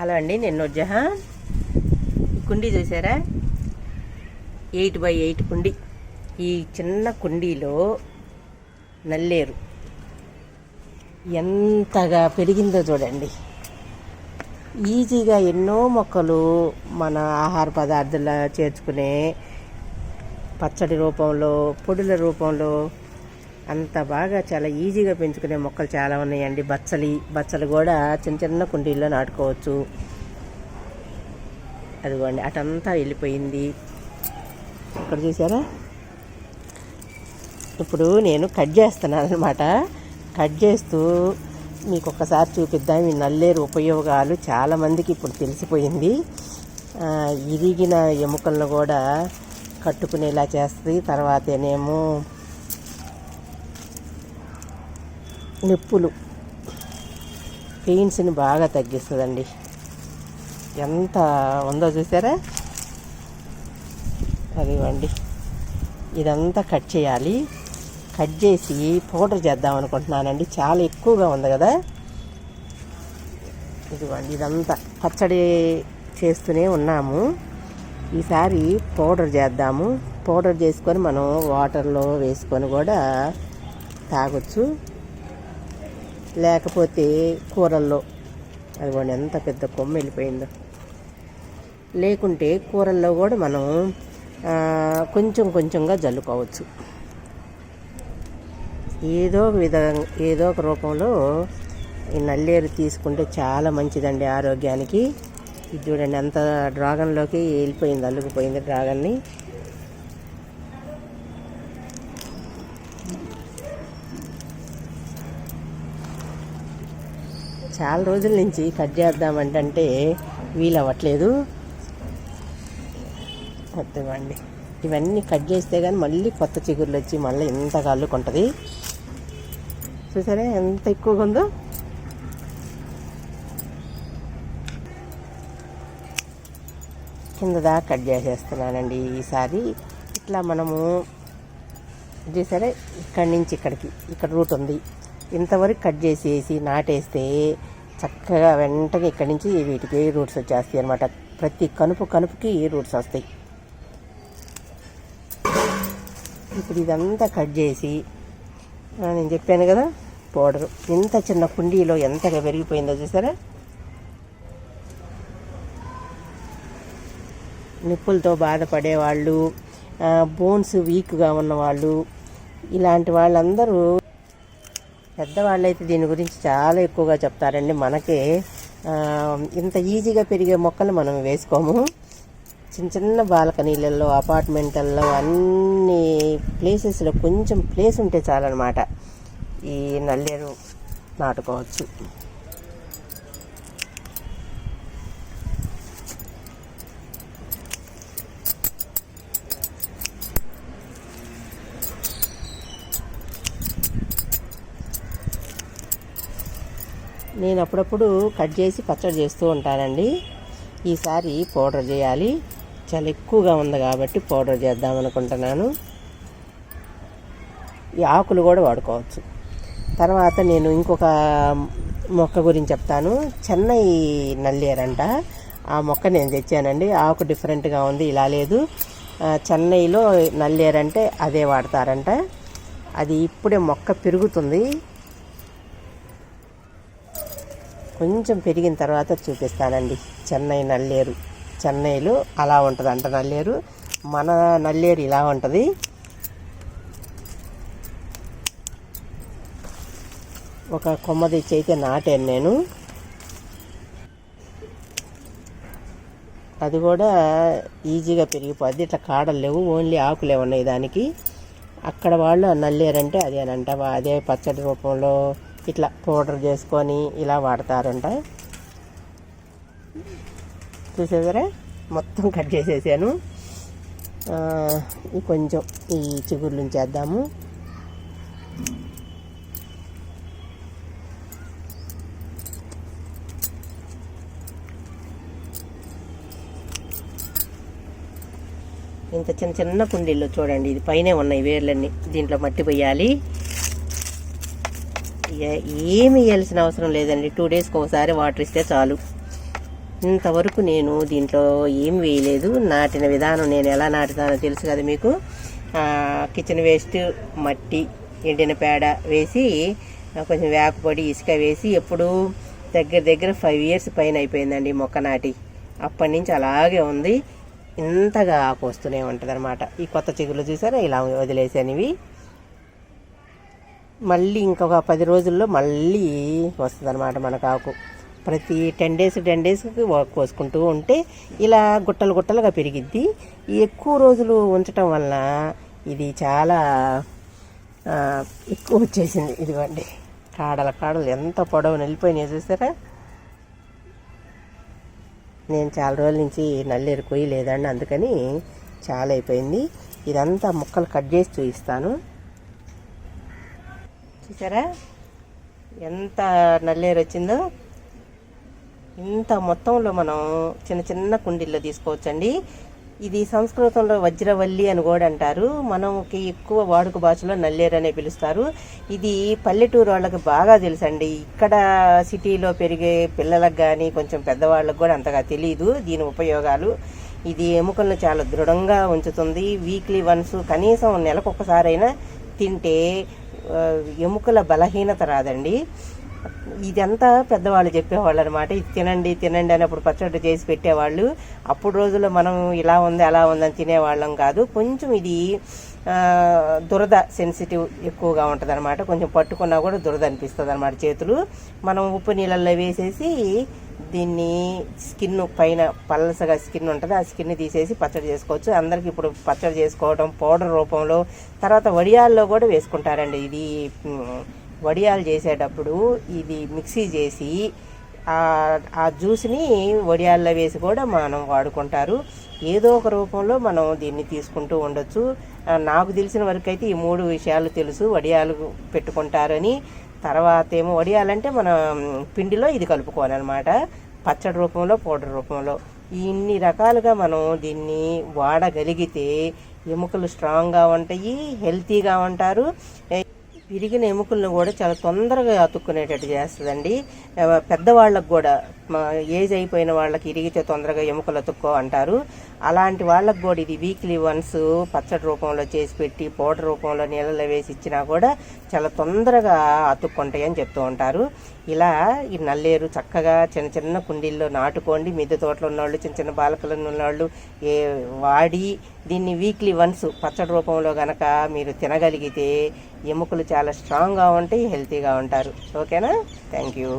Hello అండి నేను నూర్జహాన్ ఈ కుండీ చూసారా? ఎయిట్ బై ఎయిట్ కుండీ. ఈ చిన్న కుండీలో నల్లేరు. ఎంతగా పెరిగిందో చూడండి. ఈజీగా ఎన్నో మొక్కలు మన ఆహార పదార్థాల చేర్చుకునే పచ్చడి రూపంలో పొడుల రూపంలో అంత బాగా చాలా ఈజీగా పెంచుకునే మొక్కలు చాలా ఉన్నాయండి. బచ్చలి బచ్చలు కూడా చిన్న చిన్న కుండీల్లో నాటుకోవచ్చు. అదిగోండి అటంతా వెళ్ళిపోయింది. ఇక్కడ చూసారా? ఇప్పుడు నేను కట్ చేస్తున్నాను అనమాట కట్ చేస్తూ మీకు ఒక్కసారి చూపిద్దాం. ఈ నల్లేరు ఉపయోగాలు చాలామందికి ఇప్పుడు తెలిసిపోయింది. ఇరిగిన ఎముకలను కూడా కట్టుకునేలా చేస్తుంది. తర్వాతనేమో నొప్పులు. పెయిన్స్ని బాగా తగ్గిస్తుందండి. ఎంత ఉందో చూసారా? అదివ్వండి ఇదంతా కట్ చేయాలి. కట్ చేసి పౌడర్ చేద్దాం అనుకుంటున్నానండి. చాలా ఎక్కువగా ఉంది కదా? ఇదిగోండి ఇదంతా పచ్చడి చేస్తూనే ఉన్నాము. ఈసారి పౌడర్ చేద్దాము. పౌడర్ చేసుకొని మనం వాటర్లో వేసుకొని కూడా తాగొచ్చు. లేకపోతే కూరల్లో. అదిగోండి ఎంత పెద్ద కొమ్మ వెళ్ళిపోయిందో. లేకుంటే కూరల్లో కూడా మనం కొంచెం కొంచెంగా జల్లుకోవచ్చు. ఏదో ఒక విధంగా ఏదో ఒక రూపంలో ఈ నల్లేరు తీసుకుంటే చాలా మంచిదండి ఆరోగ్యానికి. ఇది చూడండి అంత డ్రాగన్లోకి వెళ్ళిపోయింది అల్లుకుపోయింది డ్రాగన్ని. చాలా రోజుల నుంచి కట్ చేద్దామంటే వీలు అవ్వట్లేదు అర్థమండి ఇవన్నీ కట్ చేస్తే కానీ మళ్ళీ కొత్త చిగుర్లు వచ్చి మళ్ళీ ఇంతగా అల్లుకుంటుంది చూసారా ఎంత ఎక్కువగా ఉందో? కింద దాకా కట్ చేసేస్తున్నానండి ఈసారి. ఇట్లా మనము చూసారా? ఇక్కడి నుంచి ఇక్కడికి ఇక్కడ రూట్ ఉంది. ఇంతవరకు కట్ చేసేసి నాటేస్తే చక్కగా వెంటనే ఇక్కడి నుంచి వీటికి రూట్స్ వచ్చేస్తాయి అనమాట ప్రతి కనుపు కనుపుకి రూట్స్ వస్తాయి. ఇప్పుడు ఇదంతా కట్ చేసి నేను చెప్పాను కదా పౌడరు. ఇంత చిన్న కుండీలో ఎంతగా పెరిగిపోయిందో చూసారా? నిప్పులతో బాధపడేవాళ్ళు బోన్స్ వీక్గా ఉన్నవాళ్ళు ఇలాంటి వాళ్ళందరూ పెద్దవాళ్ళైతే దీని గురించి చాలా ఎక్కువగా చెప్తారండి. మనకే ఇంత ఈజీగా పెరిగే మొక్కలు మనం వేసుకోము. చిన్న చిన్న బాల్కనీలలో అపార్ట్మెంట్లలో అన్ని ప్లేసెస్లో కొంచెం ప్లేస్ ఉంటే చాలన్నమాట. ఈ నల్లేరు నాటుకోవచ్చు. నేను అప్పుడప్పుడు కట్ చేసి పచ్చడి చేస్తూ ఉంటానండి. ఈసారి పౌడర్ చేయాలి. చాలా ఎక్కువగా ఉంది కాబట్టి పౌడర్ చేద్దాం అనుకుంటున్నాను. ఈ ఆకులు కూడా వాడుకోవచ్చు. తర్వాత నేను ఇంకొక మొక్క గురించి చెప్తాను. చెన్నై నల్లేరంట. ఆ మొక్క నేను తెచ్చానండి. ఆకు డిఫరెంట్గా ఉంది ఇలా లేదు. చెన్నైలో నల్లేరంటే అదే వాడతారంట. అది ఇప్పుడే మొక్క పెరుగుతుంది. కొంచెం పెరిగిన తర్వాత చూపిస్తానండి. చెన్నై నల్లేరు. చెన్నైలో అలా ఉంటుంది అంట నల్లేరు. మన నల్లేరు ఇలా ఉంటుంది. ఒక కొమ్మ తెచ్చి అయితే నాటాను నేను. అది కూడా ఈజీగా పెరిగిపోద్ది. ఇట్లా కాడలు లేవు ఓన్లీ ఆకులే ఉన్నాయి దానికి. అక్కడ వాళ్ళు నల్లేరంటే అదేనంట అదే పచ్చడి రూపంలో ఇట్లా పౌడర్ చేసుకొని ఇలా వాడతారంట. చూసేదరే మొత్తం కట్ చేసేసాను. ఈ కొంచెం ఈ చిగుర్లు చేద్దాము. ఇంత చిన్న చిన్న కుండీల్లో చూడండి ఇది పైనే ఉన్నాయి వేర్లన్నీ. దీంట్లో మట్టి పోయాలి. ఏమి వేయాల్సిన అవసరం లేదండి. టూ డేస్కి ఒకసారి వాటర్ ఇస్తే చాలు. ఇంతవరకు నేను దీంట్లో ఏం వేయలేదు. నాటిన విధానం నేను ఎలా నాటుతానో తెలుసు కదా మీకు. కిచెన్ వేస్ట్ మట్టి ఎండిన పేడ వేసి కొంచెం వేపపొడి ఇసుక వేసి ఎప్పుడు దగ్గర దగ్గర ఫైవ్ ఇయర్స్ పైన అయిపోయిందండి మొక్క నాటి. అప్పటి నుంచి అలాగే ఉంది. ఇంతగా ఆకు వస్తూనే ఉంటుంది అనమాట ఈ కొత్త చిగుళ్ళు చూసారా? ఇలా వదిలేసానివి. మళ్ళీ ఇంకొక పది రోజుల్లో మళ్ళీ వస్తుంది అనమాట మనకు ఆకు ప్రతి టెన్ డేస్ టెన్ డేస్కి కోసుకుంటూ ఉంటే ఇలా గుట్టలు గుట్టలుగా పెరిగిద్ది. ఈ ఎక్కువ రోజులు ఉంచటం వలన ఇది చాలా ఎక్కువ వచ్చేసింది. ఇదిగోండి. కాడల కాడలు ఎంత పొడవు నిలిపోయినాయి చూసారా? నేను చాలా రోజుల నుంచి నల్లేరు కొయ్యి లేదండి అందుకని చాలా అయిపోయింది. ఇదంతా ముక్కలు కట్ చేసి చూపిస్తాను. చూసారా? ఎంత నల్లేరు వచ్చిందో? ఇంత మొత్తంలో మనం చిన్న చిన్న కుండీల్లో తీసుకోవచ్చండి. ఇది సంస్కృతంలో వజ్రవల్లి అని కూడా అంటారు. మనకి ఎక్కువ వాడుక భాషలో నల్లేరు అనే పిలుస్తారు. ఇది పల్లెటూరు వాళ్ళకి బాగా తెలుసండి. ఇక్కడ సిటీలో పెరిగే పిల్లలకు కానీ కొంచెం పెద్దవాళ్ళకి కూడా అంతగా తెలియదు దీని ఉపయోగాలు. ఇది ఎముకలను చాలా దృఢంగా ఉంచుతుంది. వీక్లీ వన్స్ కనీసం నెలకొకసారైనా తింటే ఎముకల బలహీనత రాదండి. ఇదంతా పెద్దవాళ్ళు చెప్పేవాళ్ళు అనమాట ఇది తినండి తినండి అని అప్పుడు పచ్చడి చేసి పెట్టేవాళ్ళు. అప్పుడు రోజుల్లో మనం ఇలా ఉంది అలా ఉందని తినేవాళ్ళం కాదు. కొంచెం ఇది దురద సెన్సిటివ్ ఎక్కువగా ఉంటుంది అనమాట కొంచెం పట్టుకున్నా కూడా దురద అనిపిస్తుంది అనమాట చేతులు. మనం ఉప్పు నీళ్ళల్లో వేసేసి దీన్ని స్కిన్ పైన పలసగా స్కిన్ ఉంటుంది ఆ స్కిన్ తీసేసి పచ్చడి చేసుకోవచ్చు. అందరికి ఇప్పుడు పచ్చడి చేసుకోవడం పౌడర్ రూపంలో తర్వాత వడియాల్లో కూడా వేసుకుంటారండి. ఇది వడియాలు చేసేటప్పుడు ఇది మిక్సీ చేసి ఆ- జ్యూస్ని వడియాల్లో వేసి కూడా మనం వాడుకుంటారు. ఏదో ఒక రూపంలో మనం దీన్ని తీసుకుంటూ ఉండొచ్చు. నాకు తెలిసిన వరకు అయితే ఈ మూడు విషయాలు తెలుసు వడియాలు పెట్టుకుంటారని. తర్వాత ఏమో వడియాలంటే మనం పిండిలో ఇది కలుపుకోవాలన్నమాట. పచ్చడి రూపంలో పౌడర్ రూపంలో. ఇన్ని రకాలుగా మనం దీన్ని వాడగలిగితే ఎముకలు స్ట్రాంగ్గా ఉంటాయి హెల్తీగా ఉంటారు. విరిగిన ఎముకలను కూడా చాలా తొందరగా అతుక్కునేటట్టు చేస్తుందండి. పెద్దవాళ్ళకు కూడా ఏజ్ అయిపోయిన వాళ్ళకి ఇరిగితే తొందరగా ఎముకలు అతుక్కో అంటారు. అలాంటి వాళ్ళకు కూడా ఇది వీక్లీ వన్స్ పచ్చడి రూపంలో చేసి పెట్టి పౌడర్ రూపంలో నీళ్ళలో వేసి ఇచ్చినా కూడా చాలా తొందరగా అతుక్కుంటాయి అని చెప్తూ ఉంటారు. ఇలా ఈ నల్లేరు చక్కగా చిన్న చిన్న కుండీల్లో నాటుకోండి. మిద్దె తోటలు ఉన్నవాళ్ళు చిన్న చిన్న బాలకలు ఉన్నవాళ్ళు ఏ వాడి దీన్ని వీక్లీ వన్స్ పచ్చడి రూపంలో గనక మీరు తినగలిగితే ఎముకలు చాలా స్ట్రాంగ్గా ఉంటాయి హెల్తీగా ఉంటారు. ఓకేనా థ్యాంక్ యూ